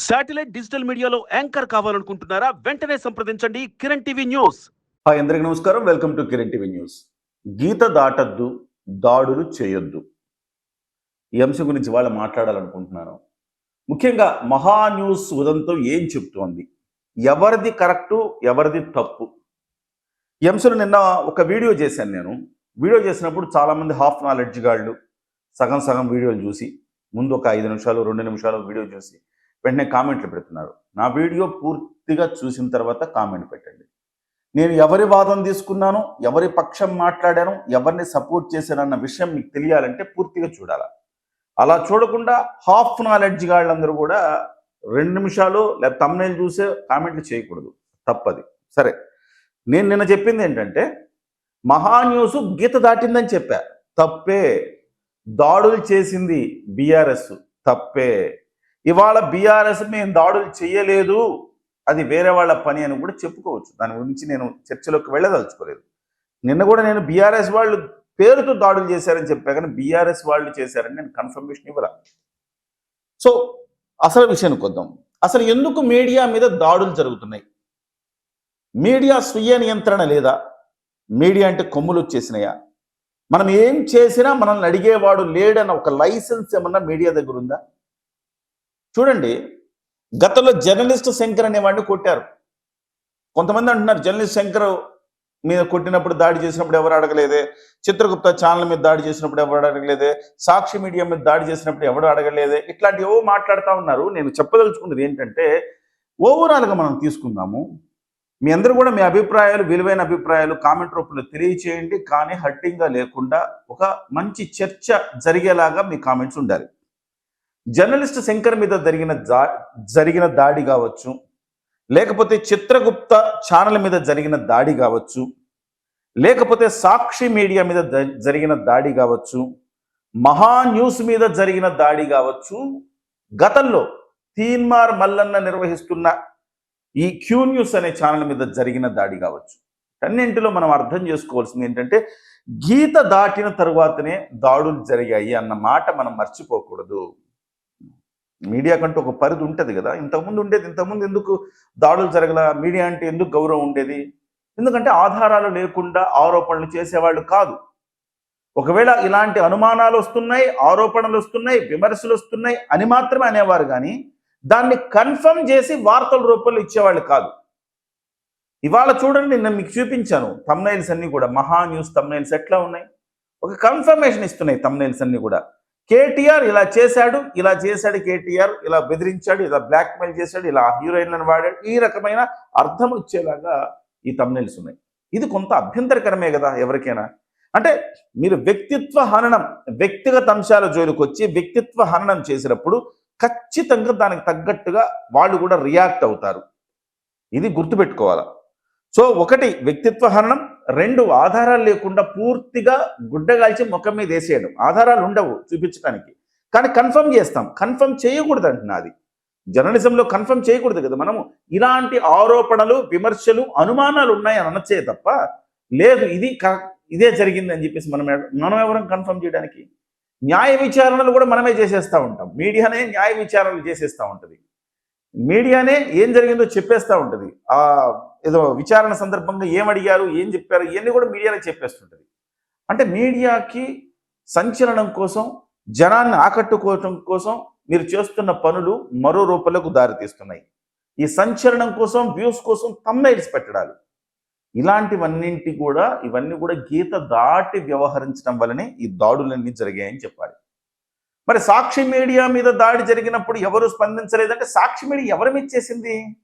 Satellite digital మీడియాలో anchor కావాలనుకుంటున్నారా? వెంటనే సంప్రదించండి. Kiran TV news. హాయ్ అందరికీ నమస్కారం. Welcome to Kiran TV news. గీత దాటద్దు దాడులు చేయొద్దు. ఈ అంశం గురించి వాళ్ళు మాట్లాడాలనుకుంటున్నాను. ముఖ్యంగా మహా న్యూస్ ఉదంతం ఏం చెప్తోంది? ఎవరిది కరెక్టు ఎవరిది తప్పు? ఈ అంశం నిన్న ఒక వీడియో చేశాను నేను. వీడియో చేసినప్పుడు చాలామంది హాఫ్ నాలెడ్జ్ గాళ్ళు సగం సగం వీడియోలు చూసి ముందు ఒక ఐదు నిమిషాలు రెండు నిమిషాలు వీడియో చూసి వెంటనే కామెంట్లు పెడుతున్నారు. నా వీడియో పూర్తిగా చూసిన తర్వాత కామెంట్ పెట్టండి. నేను ఎవరి వాదం తీసుకున్నాను ఎవరి పక్షం మాట్లాడాను ఎవరిని సపోర్ట్ చేశానన్న విషయం మీకు తెలియాలంటే పూర్తిగా చూడాలి? అలా చూడకుండా హాఫ్ నాలెడ్జ్ వాళ్ళందరూ కూడా రెండు నిమిషాలు లేదా తమ్నేలు చూసే కామెంట్లు చేయకూడదు. తప్పది. సరే. నేను నిన్న చెప్పింది ఏంటంటే మహా న్యూస్ గీత దాటిందని చెప్పా. తప్పే. దాడులు చేసింది బీఆర్ఎస్. తప్పే. ఇవాళ బీఆర్ఎస్ మేము దాడులు చేయలేదు. అది వేరే వాళ్ళ పని అని కూడా చెప్పుకోవచ్చు. దాని గురించి నేను చర్చలోకి వెళ్ళదలుచుకోలేదు. నిన్న కూడా నేను బీఆర్ఎస్ వాళ్ళు పేరుతో దాడులు చేశారని చెప్పా కానీ బీఆర్ఎస్ వాళ్ళు చేశారని నేను కన్ఫర్మేషన్ ఇవ్వరా సో అసలు విషయానికి వద్దాం. అసలు ఎందుకు మీడియా మీద దాడులు జరుగుతున్నాయి? మీడియా స్వీయ నియంత్రణ లేదా? మీడియా అంటే కొమ్ములు వచ్చేసినాయా? మనం ఏం చేసినా మనల్ని అడిగేవాడు లేడన్న ఒక లైసెన్స్ ఏమన్నా మీడియా దగ్గర ఉందా? చూడండి గతంలో జర్నలిస్ట్ శంకర్ అనేవాడిని కొట్టారు. కొంతమంది అంటున్నారు జర్నలిస్ట్ శంకర్ మీద కొట్టినప్పుడు దాడి చేసినప్పుడు ఎవరు అడగలేదే? చిత్రగుప్త ఛానల్ మీద దాడి చేసినప్పుడు ఎవరు అడగలేదే? సాక్షి మీడియా మీద దాడి చేసినప్పుడు ఎవరు అడగలేదే? ఇట్లాంటి ఏవో మాట్లాడుతూ ఉన్నారు. నేను చెప్పదలుచుకున్నది ఏంటంటే ఓవరాల్గా మనం తీసుకుందాము. మీ అందరూ కూడా మీ అభిప్రాయాలు విలువైన అభిప్రాయాలు కామెంట్ రూపంలో తెలియచేయండి. కానీ హట్టింగ్గా లేకుండా ఒక మంచి చర్చ జరిగేలాగా మీ కామెంట్స్ ఉండాలి. జర్నలిస్ట్ శంకర్ మీద జరిగిన జరిగిన దాడి కావచ్చు లేకపోతే చిత్రగుప్త ఛానల్ మీద జరిగిన దాడి కావచ్చు లేకపోతే సాక్షి మీడియా మీద జరిగిన దాడి కావచ్చు మహా న్యూస్ మీద జరిగిన దాడి కావచ్చు గతంలో తీన్మార్ మల్లన్న నిర్వహిస్తున్న ఈ క్యూ న్యూస్ అనే ఛానల్ మీద జరిగిన దాడి కావచ్చు. అన్నింటిలో మనం అర్థం చేసుకోవాల్సింది ఏంటంటే గీత దాటిన తరువాతనే దాడులు జరిగాయి అన్న మాట మనం మర్చిపోకూడదు. మీడియా కంటూ ఒక పరిధి ఉంటుంది కదా. ఇంతకుముందు ఉండేది ఇంతకుముందు ఎందుకు దాడులు జరగల? మీడియా అంటే ఎందుకు గౌరవం ఉండేది? ఎందుకంటే ఆధారాలు లేకుండా ఆరోపణలు చేసేవాళ్ళు కాదు. ఒకవేళ ఇలాంటి అనుమానాలు వస్తున్నాయి ఆరోపణలు వస్తున్నాయి విమర్శలు వస్తున్నాయి అని మాత్రమే అనేవారు కానీ దాన్ని కన్ఫర్మ్ చేసి వార్తల రూపంలో ఇచ్చేవాళ్ళు కాదు. ఇవాళ చూడండి నేను మీకు చూపించాను తమ్నైల్స్ అన్నీ కూడా. మహా న్యూస్ తమ్నైల్స్ ఎట్లా ఉన్నాయి? ఒక కన్ఫర్మేషన్ ఇస్తున్నాయి తమ్నైల్స్ అన్ని కూడా. కేటీఆర్ ఇలా చేశాడు ఇలా చేశాడు కేటీఆర్ ఇలా బెదిరించాడు ఇలా బ్లాక్మెయిల్ చేశాడు ఇలా హీరోయిన్లను వాడాడు. ఈ రకమైన అర్థం వచ్చేలాగా ఈ తమ్నెల్స్ ఉన్నాయి. ఇది కొంత అభ్యంతరకరమే కదా ఎవరికైనా. అంటే మీరు వ్యక్తిత్వ హననం వ్యక్తిగత అంశాల జోలికి వచ్చి వ్యక్తిత్వ హననం చేసినప్పుడు ఖచ్చితంగా దానికి తగ్గట్టుగా వాళ్ళు కూడా రియాక్ట్ అవుతారు. ఇది గుర్తుపెట్టుకోవాలి? సో ఒకటి వ్యక్తిత్వ హరణం రెండు ఆధారాలు లేకుండా పూర్తిగా గుడ్డగాల్చి ముఖం మీద వేసేయడం. ఆధారాలు ఉండవు చూపించడానికి కానీ కన్ఫర్మ్ చేస్తాం. కన్ఫర్మ్ చేయకూడదు అంటున్నది జర్నలిజంలో కన్ఫర్మ్ చేయకూడదు కదా మనము. ఇలాంటి ఆరోపణలు విమర్శలు అనుమానాలు ఉన్నాయని అనొచ్చే తప్ప లేదు ఇది ఇదే జరిగింది అని చెప్పేసి మనం మనం ఎవరం కన్ఫర్మ్ చేయడానికి? న్యాయ విచారణలు కూడా మనమే చేసేస్తూ ఉంటాం. మీడియానే న్యాయ విచారణలు చేసేస్తూ ఉంటుంది. మీడియానే ఏం జరిగిందో చెప్పేస్తూ ఉంటుంది. ఆ ఏదో విచారణ సందర్భంగా ఏం అడిగారు ఏం చెప్పారు ఇవన్నీ కూడా మీడియానే చెప్పేస్తుంటుంది. అంటే మీడియాకి సంచలనం కోసం జనాన్ని ఆకట్టుకోవటం కోసం మీరు చేస్తున్న పనులు మరో రూపంలోకి దారితీస్తున్నాయి. ఈ సంచలనం కోసం వ్యూస్ కోసం తమ్మైల్స్ పెట్టడాలు. ఇలాంటివన్నింటి కూడా ఇవన్నీ కూడా గీత దాటి వ్యవహరించడం వల్లనే ఈ దాడులన్నీ జరిగాయని చెప్పాలి. మరి సాక్షి మీడియా మీద దాడి జరిగినప్పుడు ఎవరు స్పందించలేదంటే సాక్షి మీడియా ఎవరు మెచ్చేసింది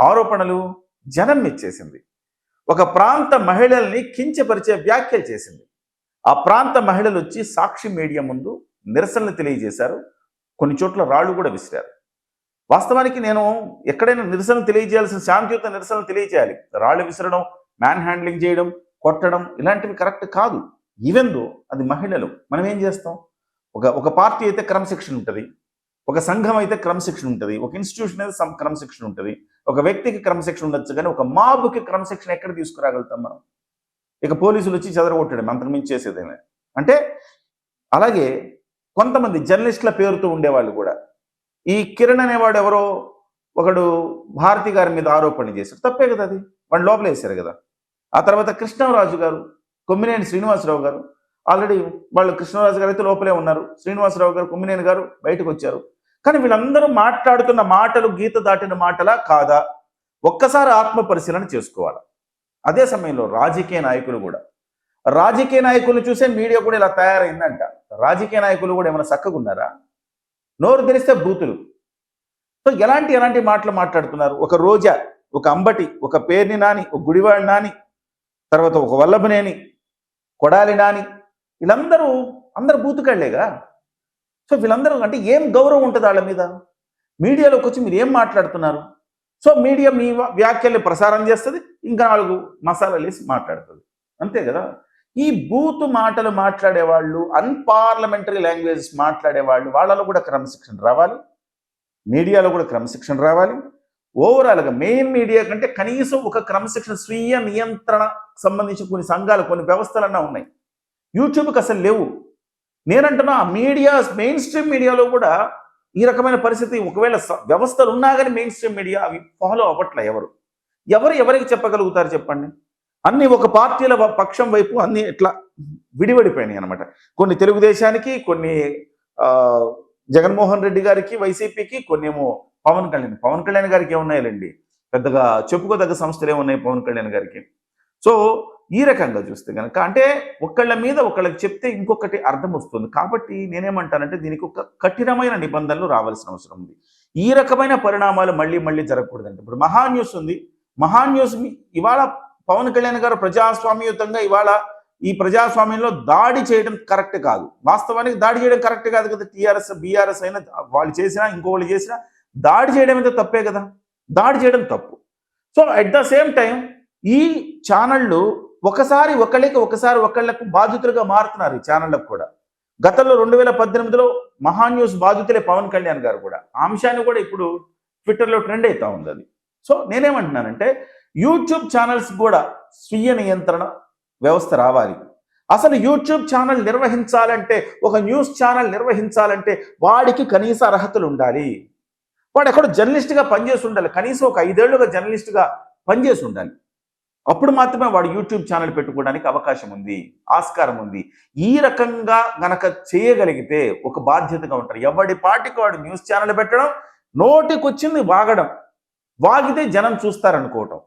ఆరోపణలు జనం మెచ్చేసింది ఒక ప్రాంత మహిళల్ని కించపరిచే వ్యాఖ్యలు చేసింది. ఆ ప్రాంత మహిళలు వచ్చి సాక్షి మీడియా ముందు నిరసనలు తెలియజేశారు. కొన్ని చోట్ల రాళ్ళు కూడా విసిరారు. వాస్తవానికి నేను ఎక్కడైనా నిరసన తెలియజేయాల్సిన శాంతియుత నిరసనలు తెలియజేయాలి. రాళ్ళు విసరడం మ్యాన్ హ్యాండ్లింగ్ చేయడం కొట్టడం ఇలాంటివి కరెక్ట్ కాదు. ఈవెందో అది మహిళలు. మనం ఏం చేస్తాం? ఒక ఒక పార్టీ అయితే క్రమశిక్షణ ఉంటుంది. ఒక సంఘం అయితే క్రమశిక్షణ ఉంటుంది. ఒక ఇన్స్టిట్యూషన్ అయితే క్రమశిక్షణ ఉంటుంది. ఒక వ్యక్తికి క్రమశిక్షణ ఉండొచ్చు కానీ ఒక మాబుకి క్రమశిక్షణ ఎక్కడ తీసుకురాగలుగుతాం మనం? ఇక పోలీసులు వచ్చి చెదరగొట్టడం అంతకుమించి చేసేదేమే. అంటే అలాగే కొంతమంది జర్నలిస్టుల పేరుతో ఉండేవాళ్ళు కూడా. ఈ కిరణ్ అనేవాడు ఎవరో ఒకడు భారతి గారి మీద ఆరోపణ చేశారు తప్పే కదా అది? వాళ్ళు లోపల వేశారు కదా. ఆ తర్వాత కృష్ణరాజు గారు కొమ్మినేని శ్రీనివాసరావు గారు ఆల్రెడీ వాళ్ళు కృష్ణరాజు గారు అయితే లోపలే ఉన్నారు. శ్రీనివాసరావు గారు కుమ్మినేని గారు బయటకు వచ్చారు. కానీ వీళ్ళందరూ మాట్లాడుతున్న మాటలు గీత దాటిన మాటలా కాదా? ఒక్కసారి ఆత్మ పరిశీలన చేసుకోవాలి? అదే సమయంలో రాజకీయ నాయకులు కూడా. రాజకీయ నాయకులు చూసే మీడియా కూడా ఇలా తయారైందంట. రాజకీయ నాయకులు కూడా ఏమైనా చక్కగా ఉన్నారా నోరు తెరిస్తే బూతులు. సో ఎలాంటి ఎలాంటి మాటలు మాట్లాడుతున్నారు? ఒక రోజా ఒక అంబటి ఒక పేర్ని నాని ఒక గుడివాడి నాని తర్వాత ఒక వల్లభనేని కొడాలి నాని వీళ్ళందరూ అందరు బూతుకళ్ళేగా? సో వీళ్ళందరూ అంటే ఏం గౌరవం ఉంటుంది వాళ్ళ మీద? మీడియాలోకి వచ్చి మీరు ఏం మాట్లాడుతున్నారు? సో మీడియా మీ వ్యాఖ్యల్ని ప్రసారం చేస్తుంది ఇంకా నాలుగు మసాలాలు వేసి మాట్లాడుతుంది. అంతే కదా? ఈ బూతు మాటలు మాట్లాడే వాళ్ళు అన్పార్లమెంటరీ లాంగ్వేజెస్ మాట్లాడే వాళ్ళు వాళ్ళలో కూడా క్రమశిక్షణ రావాలి. మీడియాలో కూడా క్రమశిక్షణ రావాలి. ఓవరాల్గా మెయిన్ మీడియా కంటే కనీసం ఒక క్రమశిక్షణ స్వీయ నియంత్రణ సంబంధించి కొన్ని సంఘాలు కొన్ని వ్యవస్థలన్నా ఉన్నాయి. యూట్యూబ్కి అసలు లేవు. నేనంటున్నా మీడియా మెయిన్ స్ట్రీమ్ మీడియాలో కూడా ఈ రకమైన పరిస్థితి ఒకవేళ వ్యవస్థలు ఉన్నా కానీ మెయిన్ స్ట్రీమ్ మీడియా అవి ఫాలో అవ్వట్లే ఎవరు. ఎవరు ఎవరికి చెప్పగలుగుతారు చెప్పండి? అన్ని ఒక పార్టీల పక్షం వైపు అన్ని ఇట్లా విడివడిపోయినాయి అనమాట కొన్ని తెలుగుదేశానికి కొన్ని ఆ, జగన్మోహన్ రెడ్డి గారికి వైసీపీకి కొన్ని ఏమో పవన్ కళ్యాణ్ పవన్ కళ్యాణ్ గారికి ఏమున్నాయండి పెద్దగా చెప్పుకోదగ్గ సంస్థలు ఏమున్నాయి పవన్ కళ్యాణ్ గారికి? సో ఈ రకంగా చూస్తే కనుక అంటే ఒకళ్ళ మీద ఒకళ్ళకి చెప్తే ఇంకొకటి అర్థం వస్తుంది. కాబట్టి నేనేమంటానంటే దీనికి ఒక కఠినమైన నిబంధనలు రావాల్సిన అవసరం ఉంది. ఈ రకమైన పరిణామాలు మళ్ళీ మళ్ళీ జరగకూడదంటే ఇప్పుడు మహా న్యూస్ ఉంది. మహా న్యూస్ ఇవాళ పవన్ కళ్యాణ్ గారు ప్రజాస్వామ్యయుతంగా ఇవాళ ఈ ప్రజాస్వామ్యంలో దాడి చేయడం కరెక్ట్ కాదు. వాస్తవానికి దాడి చేయడం కరెక్ట్ కాదు కదా? టీఆర్ఎస్ బీఆర్ఎస్ అయినా వాళ్ళు చేసినా ఇంకోళ్ళు చేసినా దాడి చేయడం అయితే తప్పే కదా? దాడి చేయడం తప్పు. So at the same time ఈ ఛానళ్ళు ఒకసారి ఒకళ్ళకి ఒకసారి ఒకళ్ళకు బాధితులుగా మారుతున్నారు ఈ ఛానళ్ళకు కూడా. గతంలో రెండు వేల పద్దెనిమిదిలో మహాన్యూస్ బాధితులే పవన్ కళ్యాణ్ గారు కూడా. అంశాన్ని కూడా ఇప్పుడు ట్విట్టర్లో ట్రెండ్ అవుతా ఉంది అది. సో నేనేమంటున్నానంటే యూట్యూబ్ ఛానల్స్ కూడా స్వీయ నియంత్రణ వ్యవస్థ రావాలి. అసలు యూట్యూబ్ ఛానల్ నిర్వహించాలంటే ఒక న్యూస్ ఛానల్ నిర్వహించాలంటే వాడికి కనీస అర్హతలు ఉండాలి. వాడు ఎక్కడ జర్నలిస్ట్గా పనిచేసి ఉండాలి. కనీసం ఒక ఐదేళ్ళుగా జర్నలిస్ట్గా పనిచేసి ఉండాలి. అప్పుడు మాత్రమే వాడు యూట్యూబ్ ఛానల్ పెట్టుకోవడానికి అవకాశం ఉంది ఆస్కారం ఉంది. ఈ రకంగా గనక చేయగలిగితే ఒక బాధ్యతగా ఉంటారు. ఎవడి పాటికి వాడు న్యూస్ ఛానల్ పెట్టడం నోటికొచ్చింది వాగడం వాగితే జనం చూస్తారనుకోవటం.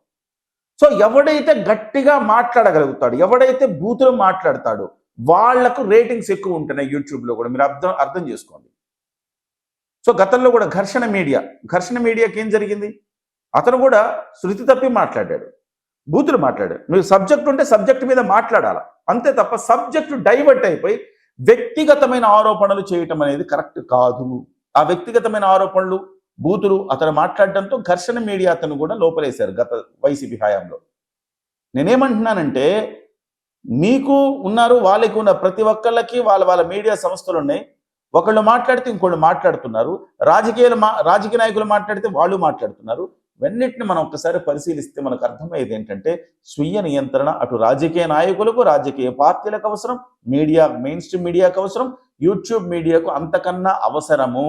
సో ఎవడైతే గట్టిగా మాట్లాడగలుగుతాడు ఎవడైతే బూతులు మాట్లాడతాడో వాళ్ళకు రేటింగ్స్ ఎక్కువ ఉంటున్నాయి యూట్యూబ్లో కూడా. మీరు అర్థం అర్థం చేసుకోండి. సో గతంలో కూడా ఘర్షణ మీడియా ఘర్షణ మీడియాకి ఏం జరిగింది? అతను కూడా శృతి తప్పి మాట్లాడాడు. బూతులు మాట్లాడాడు మీరు సబ్జెక్ట్ ఉంటే సబ్జెక్ట్ మీద మాట్లాడాలి? అంతే తప్ప సబ్జెక్ట్ డైవర్ట్ అయిపోయి వ్యక్తిగతమైన ఆరోపణలు చేయటం అనేది కరెక్ట్ కాదు. ఆ వ్యక్తిగతమైన ఆరోపణలు బూతులు అతను మాట్లాడడంతో ఘర్షణ మీడియా అతను కూడా లోపలేశారు గత వైసీపీ హయాంలో. నేనేమంటున్నానంటే మీకు ఉన్నారు వాళ్ళకి ఉన్న ప్రతి ఒక్కళ్ళకి వాళ్ళ వాళ్ళ మీడియా సంస్థలు ఉన్నాయి. ఒకళ్ళు మాట్లాడితే ఇంకోళ్ళు మాట్లాడుతున్నారు. రాజకీయాలు మా రాజకీయ నాయకులు మాట్లాడితే వాళ్ళు మాట్లాడుతున్నారు. ఇవన్నిటిని మనం ఒక్కసారి పరిశీలిస్తే మనకు అర్థమయ్యేది ఏంటంటే స్వీయ నియంత్రణ అటు రాజకీయ నాయకులకు రాజకీయ పార్టీలకు అవసరం మీడియా మెయిన్ స్ట్రీమ్ మీడియాకు అవసరం యూట్యూబ్ మీడియాకు అంతకన్నా అవసరము.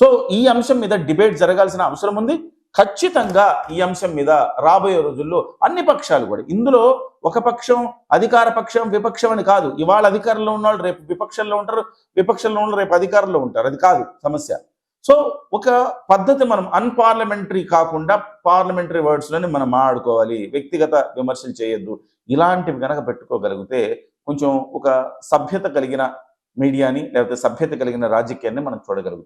సో ఈ అంశం మీద డిబేట్ జరగాల్సిన అవసరం ఉంది. ఖచ్చితంగా ఈ అంశం మీద రాబోయే రోజుల్లో అన్ని పక్షాలు కూడా ఇందులో ఒక పక్షం అధికార పక్షం విపక్షం అని కాదు. ఇవాళ అధికారంలో ఉన్నవాళ్ళు రేపు విపక్షంలో ఉంటారు విపక్షంలో ఉన్న రేపు అధికారంలో ఉంటారు. అది కాదు సమస్య. సో ఒక పద్ధతి మనం అన్పార్లమెంటరీ కాకుండా పార్లమెంటరీ వర్డ్స్లోనే మనం ఆడుకోవాలి వ్యక్తిగత విమర్శలు చేయొద్దు. ఇలాంటివి కనుక పెట్టుకోగలిగితే కొంచెం ఒక సభ్యత కలిగిన మీడియాని లేకపోతే సభ్యత కలిగిన రాజకీయాన్ని మనం చూడగలుగుతాం.